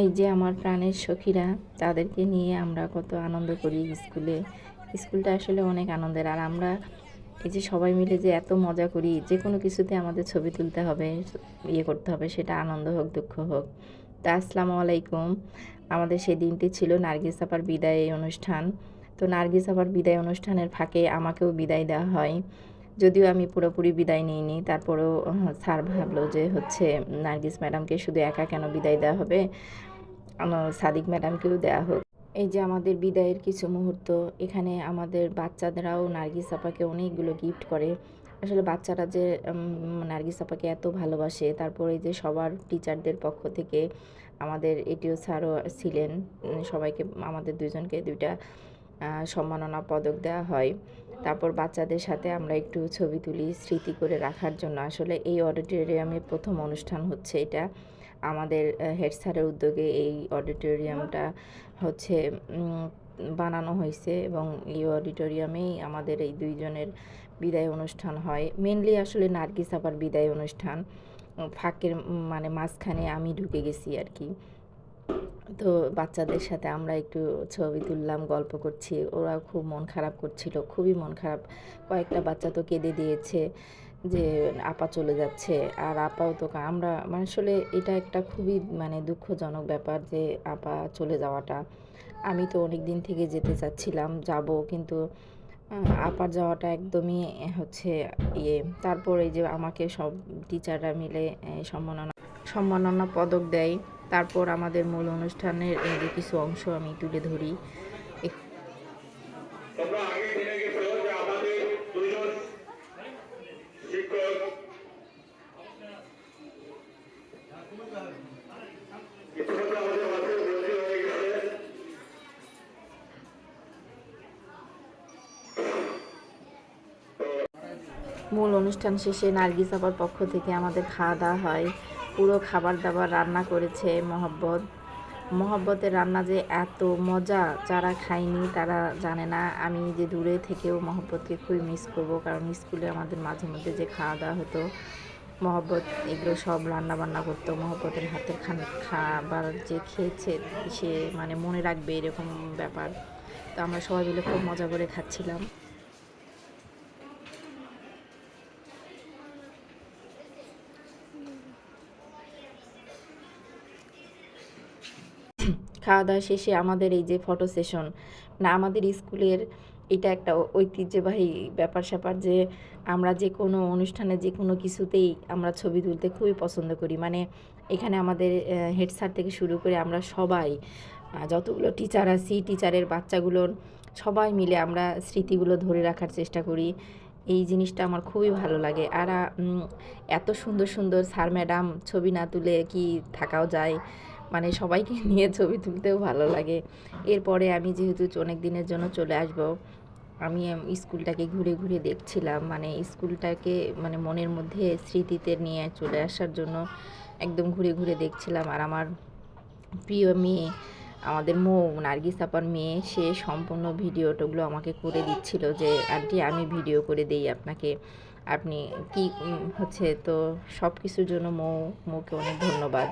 এই যে আমার প্রাণের সখীরা, তাদেরকে নিয়ে আমরা কত আনন্দ করি স্কুলে। স্কুলটা আসলে অনেক আনন্দের। আর আমরা এই যে সবাই মিলে যে এত মজা করি, যে কোনো কিছুতে আমাদের ছবি তুলতে হবে ইয়ে করতে হবে, সেটা আনন্দ হোক, দুঃখ হোক। তা আসসালামু আলাইকুম। আমাদের সেই দিনটি ছিল নার্গিস আপার বিদায় অনুষ্ঠান। তো নার্গিস আপার বিদায় অনুষ্ঠানের ফাঁকে আমাকেও বিদায় দেওয়া হয়। যদিও আমি পুরোপুরি বিদায় নিইনি, তারপরেও স্যার ভাবলো যে হচ্ছে নার্গিস ম্যাডামকে শুধু একা কেন বিদায় দেওয়া হবে? সাদিক ম্যাডামকেও দেওয়া হোক। এই যে আমাদের বিদায়ের কিছু মুহূর্ত, এখানে আমাদের বাচ্চাদেরাও নার্গিস আপাকে অনেকগুলো গিফট করে। আসলে বাচ্চারা যে নার্গিস আপাকে এত ভালোবাসে, তারপরে যে সবার টিচারদের পক্ষ থেকে আমাদের এটিও স্যারও ছিলেন সবাইকে, আমাদের দুজনকে দুইটা সম্মাননা পদক দেওয়া হয়। তারপর বাচ্চাদের সাথে আমরা একটু ছবি তুলি, স্মৃতি করে রাখার জন্য। আসলে এই অডিটোরিয়ামে প্রথম অনুষ্ঠান হচ্ছে এটা। আমাদের হেড স্যারের উদ্যোগে এই অডিটোরিয়ামটা হচ্ছে বানানো হয়েছে এবং এই অডিটোরিয়ামেই আমাদের এই দুইজনের বিদায় অনুষ্ঠান হয়। মেনলি আসলে নার্গিস আপার বিদায় অনুষ্ঠান। ফাঁকের মানে মাঝখানে আমি ঢুকে গেছি আর কি। তো বাচ্চাদের সাথে আমরা একটু ছবি তুললাম, গল্প করছি। ওরা খুব মন খারাপ করছিল, খুবই মন খারাপ। কয়েকটা বাচ্চা তো কেঁদে দিয়েছে যে, আপা চলে যাচ্ছে। আর আপাও তো আমরা মানে আসলে এটা একটা খুবই মানে দুঃখজনক ব্যাপার যে, আপা চলে যাওয়াটা। আমি তো অনেক দিন থেকে যেতে চাচ্ছিলাম, যাব, কিন্তু আপার যাওয়াটা একদমই হচ্ছে ইয়ে। তারপর যে, আমাকে সব টিচাররা মিলে সম্মাননা সম্মাননা পদক দেয়। তারপর আমাদের মূল অনুষ্ঠানের যে কিছু অংশ আমি তুলে ধরি। মূল অনুষ্ঠান শেষে নার্গিস আপার পক্ষ থেকে আমাদের খাওয়া দাওয়া হয়। পুরো খাবার দাবার রান্না করেছে মহব্বত। মহব্বতের রান্না যে এত মজা যারা খায়নি তারা জানে না। আমি যে দূরে থেকেও মহব্বতকে খুবই মিস করব কারণ স্কুলে আমাদের মাঝে মধ্যে যে খাওয়া দাওয়া হতো, মহব্বত এগুলো সব রান্না বান্না করতো। মহব্বতের হাতের খান, খাবার যে খেয়েছে সে মানে মনে রাখবে এরকম ব্যাপার। তো আমরা সবাই মিলে খুব মজা করে খাচ্ছিলাম। খাওয়া দাওয়া শেষে আমাদের এই যে ফটো সেশন না আমাদের স্কুলের এটা একটা ঐতিহ্যবাহী ব্যাপার স্যাপার যে আমরা যে কোনো অনুষ্ঠানে যে কোনো কিছুতেই আমরা ছবি তুলতে খুবই পছন্দ করি। মানে এখানে আমাদের হেড স্যার থেকে শুরু করে আমরা সবাই যতগুলো টিচার আছি টিচারের বাচ্চাগুলোর সবাই মিলে আমরা স্মৃতিগুলো ধরে রাখার চেষ্টা করি। এই জিনিসটা আমার খুবই ভালো লাগে। আর এত সুন্দর সুন্দর স্যার ম্যাডাম ছবি না তুলে কি থাকাও যায়? মানে সবাইকে নিয়ে ছবি তুলতেও ভালো লাগে। এরপরে আমি যেহেতু অনেক দিনের জন্য চলে আসব, আমি স্কুলটাকে ঘুরে ঘুরে দেখছিলাম। মানে স্কুলটাকে মানে মনের মধ্যে স্মৃতিতে নিয়ে চলে আসার জন্য একদম ঘুরে ঘুরে দেখছিলাম। আর আমার প্রিয় মেয়ে, আমাদের মৌ, নার্গিস আপার মেয়ে, সে সম্পূর্ণ ভিডিওটাগুলো আমাকে করে দিচ্ছিল যে, আন্টি, আমি ভিডিও করে দেই আপনাকে। আপনি কি হচ্ছে তো সব কিছুর জন্য মৌ, মৌকে অনেক ধন্যবাদ।